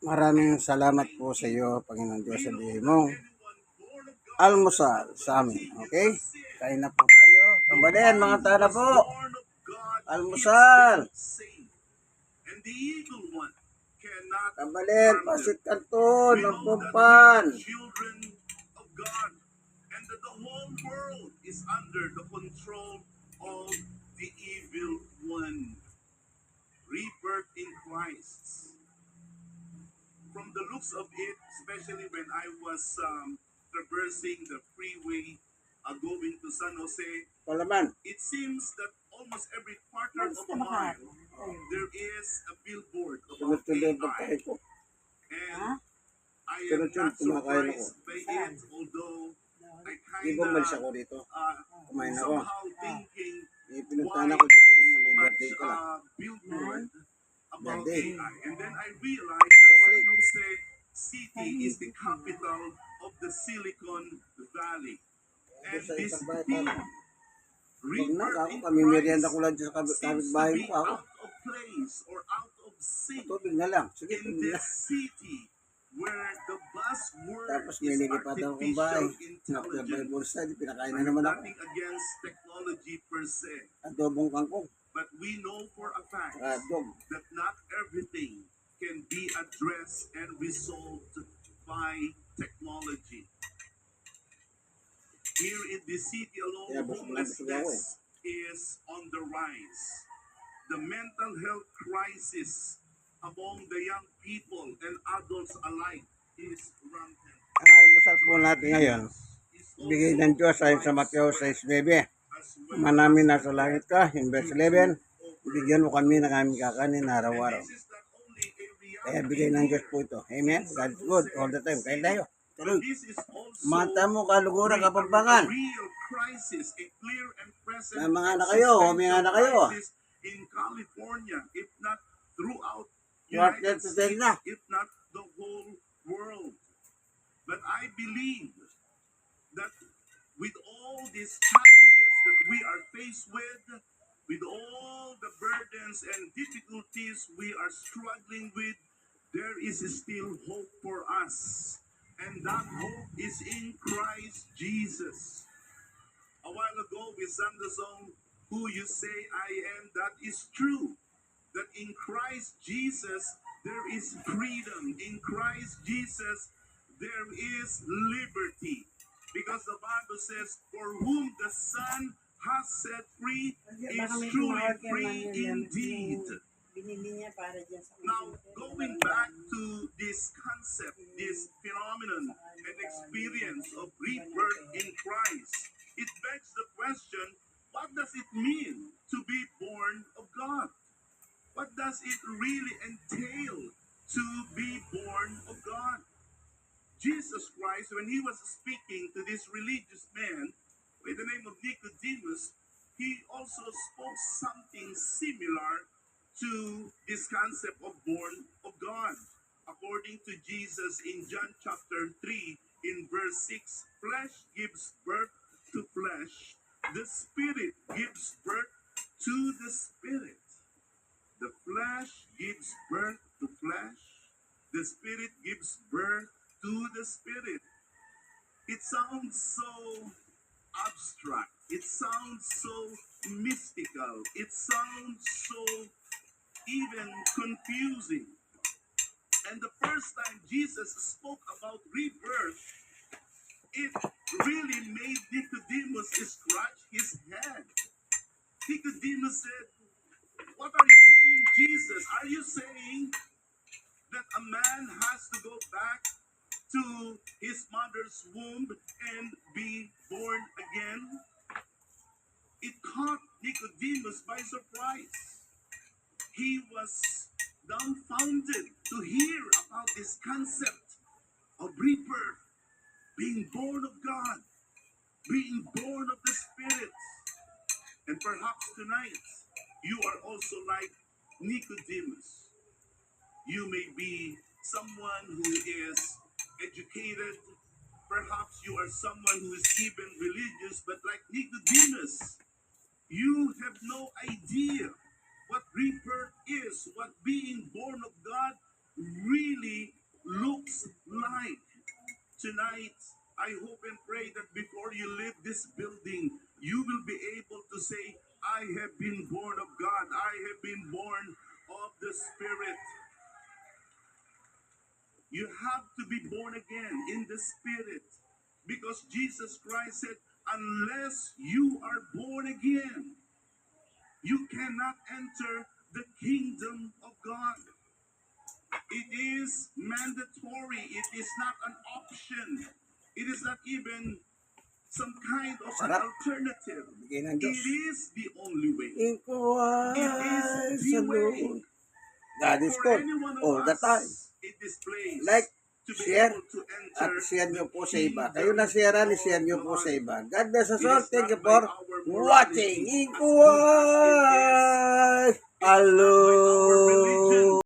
Maraming salamat po sa iyo, Panginoon Diyos, sa biyay mong almusal sa amin. Okay? Kain na po tayo. Kambalin, mga tara po. Almusal. Kambalin, pasit kanton, ng pumpan. and the whole world is under the control of the evil one. Rebirth in Christ. Looks of it, especially when I was um, traversing the freeway uh, going to San Jose, Palaman. it seems that almost every quarter of a mile there is a billboard about AI. And I am not surprised by it, although I kind dito? uh, Kumain ako. somehow thinking Eh, why na may much uh, billboard about. AI. And then I realized that San Jose City is the capital of the Silicon Valley. And this pa. Pag na, ako, kami merienda ko lang sa kapitbahay mo ako. Tubig na lang. Sige, tubig na. this city where the buzzword Tapos is may nilipatan akong bahay. intelligence. bulsa, di pinakain na naman ako. nothing against technology per se, Adobong kangkong. but we know for a fact that not everything addressed and resolved by technology. Here in the city alone, eh. homelessness is on the rise. The mental health crisis among the young people and adults alike is rampant. Ang almusal po natin ngayon, bigay ng Diyos ayon sa Mateo 6.9. as well. Manamin na sa langit ka, in verse 11, bigyan mo kami ng aming kakanin araw-araw. This is not only a reality, Kaya bigay ng Diyos po ito. Amen? God is good all the time. Kain tayo. Tuloy. Mata mo, kaluguran, present May mga anak kayo, may mga anak kayo. crisis in California, if not throughout United na? States, if not the whole world. But I believe that with all these challenges that we are faced with, with all the burdens and difficulties we are struggling with, there is still hope for us. And that hope is in Christ Jesus. A while ago, we sang the song, Who You Say I Am, that is true. That in Christ Jesus, there is freedom. In Christ Jesus, there is liberty. Because the Bible says, For whom the Son has set free is truly free indeed. Binili niya para dyan sa Now, going back to this concept, this phenomenon and experience of rebirth in Christ, it begs the question what does it mean to be born of God? What does it really entail to be born of God? Jesus Christ, when he was speaking to this religious man by the name of Nicodemus, he also spoke something similar to this concept of born of God. According to Jesus in John chapter 3, in verse 6, flesh gives birth to flesh, the spirit gives birth to the spirit. The flesh gives birth to flesh, the spirit gives birth to the spirit. It sounds so abstract. It sounds so mystical. It sounds so even confusing. And the first time Jesus spoke about rebirth, it really made Nicodemus scratch his head. Nicodemus said, What are you saying, Jesus? Are you saying that a man has to go back to his mother's womb and be born again? It caught Nicodemus by surprise. He was dumbfounded to hear about this concept of rebirth, being born of God, being born of the Spirit. And perhaps tonight, you are also like Nicodemus. You may be someone who is educated. Perhaps you are someone who is even religious, but like Nicodemus, you have no idea rebirth is, what being born of God really really looks like. Tonight, I hope and pray that before you leave this building, you will be able to say, I have been born of God. I have been born of the Spirit. You have to be born again in the Spirit. Because Jesus Christ said, unless you are born again, you cannot enter the kingdom of God. It is mandatory. It is not an option. It is not even some kind of an alternative. It is the only way. Ikaw ay sa Lord. God is good all the time. It displays Like, share, At share nyo po sa iba. Kayo na share, share nyo po sa iba. God bless us all. Thank you for watching. as Ikaw good as it is. ay It is not by our religion, Hello.